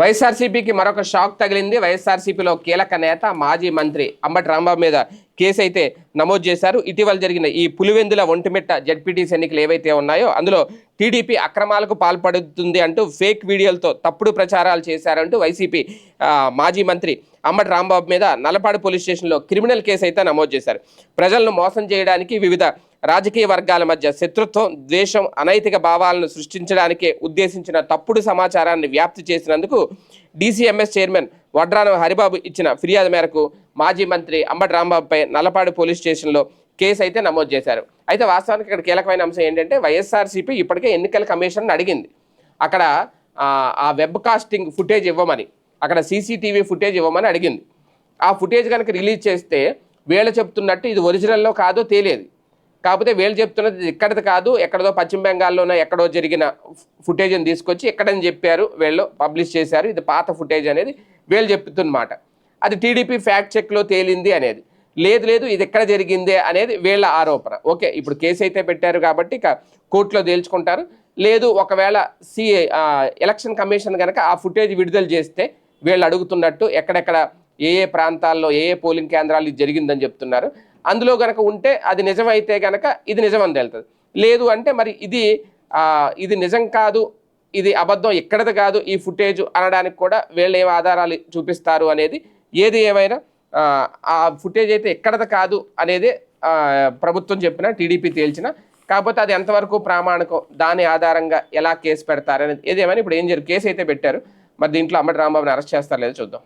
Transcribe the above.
వైఎస్ఆర్సీపీకి మరొక షాక్ తగిలింది. వైఎస్ఆర్సీపీలో కీలక నేత మాజీ మంత్రి అంబటి రాంబాబు మీద కేసు అయితే నమోదు చేశారు. ఇటీవల జరిగిన ఈ పులివెందుల ఒంటిమిట్ట జడ్పీటీసీ ఎన్నికలు ఏవైతే ఉన్నాయో అందులో టీడీపీ అక్రమాలకు పాల్పడుతుంది అంటూ ఫేక్ వీడియోలతో తప్పుడు ప్రచారాలు చేశారంటూ వైసీపీ మాజీ మంత్రి అంబటి రాంబాబు మీద నలపాడు పోలీస్ స్టేషన్లో క్రిమినల్ కేసు అయితే నమోదు చేశారు. ప్రజలను మోసం చేయడానికి వివిధ రాజకీయ వర్గాల మధ్య శత్రుత్వం ద్వేషం అనైతిక భావాలను సృష్టించడానికే ఉద్దేశించిన తప్పుడు సమాచారాన్ని వ్యాప్తి చేసినందుకు డీసీఎంఎస్ చైర్మన్ వడ్రాన హరిబాబు ఇచ్చిన ఫిర్యాదు మేరకు మాజీ మంత్రి అంబటి రాంబాబుపై నల్లపాడు పోలీస్ స్టేషన్లో కేసు అయితే నమోదు చేశారు. అయితే వాస్తవానికి ఇక్కడ కీలకమైన అంశం ఏంటంటే వైఎస్ఆర్సీపీ ఇప్పటికే ఎన్నికల కమిషన్ అడిగింది. అక్కడ ఆ, వెబ్ కాస్టింగ్ ఫుటేజ్ ఇవ్వమని అక్కడ సీసీటీవీ ఫుటేజ్ ఇవ్వమని అడిగింది. ఆ ఫుటేజ్ కనుక రిలీజ్ చేస్తే వీళ్ళు చెప్తున్నట్టు ఇది ఒరిజినల్లో కాదో తెలియదు. కాకపోతే వీళ్ళు చెప్తున్నది ఇక్కడది కాదు ఎక్కడదో పశ్చిమ బెంగాల్లోనో ఎక్కడో జరిగిన ఫుటేజ్ని తీసుకొచ్చి ఎక్కడని చెప్పారు వీళ్ళు పబ్లిష్ చేశారు. ఇది పాత ఫుటేజ్ అనేది వీళ్ళు చెప్తున్నమాట. అది టీడీపీ ఫ్యాక్ట్ చెక్లో తేలింది అనేది. లేదు లేదు ఇది ఎక్కడ జరిగిందే అనేది వీళ్ళ ఆరోపణ. ఓకే ఇప్పుడు కేసు అయితే పెట్టారు కాబట్టి ఇక కోర్టులో తేల్చుకుంటారు. లేదు ఒకవేళ సిఏ ఎలక్షన్ కమిషన్ కనుక ఆ ఫుటేజ్ విడుదల చేస్తే వీళ్ళు అడుగుతున్నట్టు ఎక్కడెక్కడ ఏ ఏ ప్రాంతాల్లో ఏ ఏ పోలింగ్ కేంద్రాలు ఇది జరిగిందని చెప్తున్నారు. అందులో గనక ఉంటే అది నిజమైతే గనక ఇది నిజమని తెలుస్తుంది లేదు అంటే మరి ఇది ఇది నిజం కాదు ఇది అబద్ధం ఎక్కడది కాదు ఈ ఫుటేజ్ అనడానికి కూడా వీళ్ళు ఏం ఆధారాలు చూపిస్తారు అనేది ఏది ఏమైనా ఆ, ఫుటేజ్ అయితే ఎక్కడది కాదు అనేది ప్రభుత్వం చెప్పిన టీడీపీ తేల్చిన. కాకపోతే అది ఎంతవరకు ప్రామాణికం దాని ఆధారంగా ఎలా కేసు పెడతారనేది ఏదేమైనా ఇప్పుడు ఏం జరిగింది కేసు అయితే పెట్టారు. మరి దీంట్లో అమ్మటి రాంబాబుని అరెస్ట్ చేస్తారు లేదో చూద్దాం.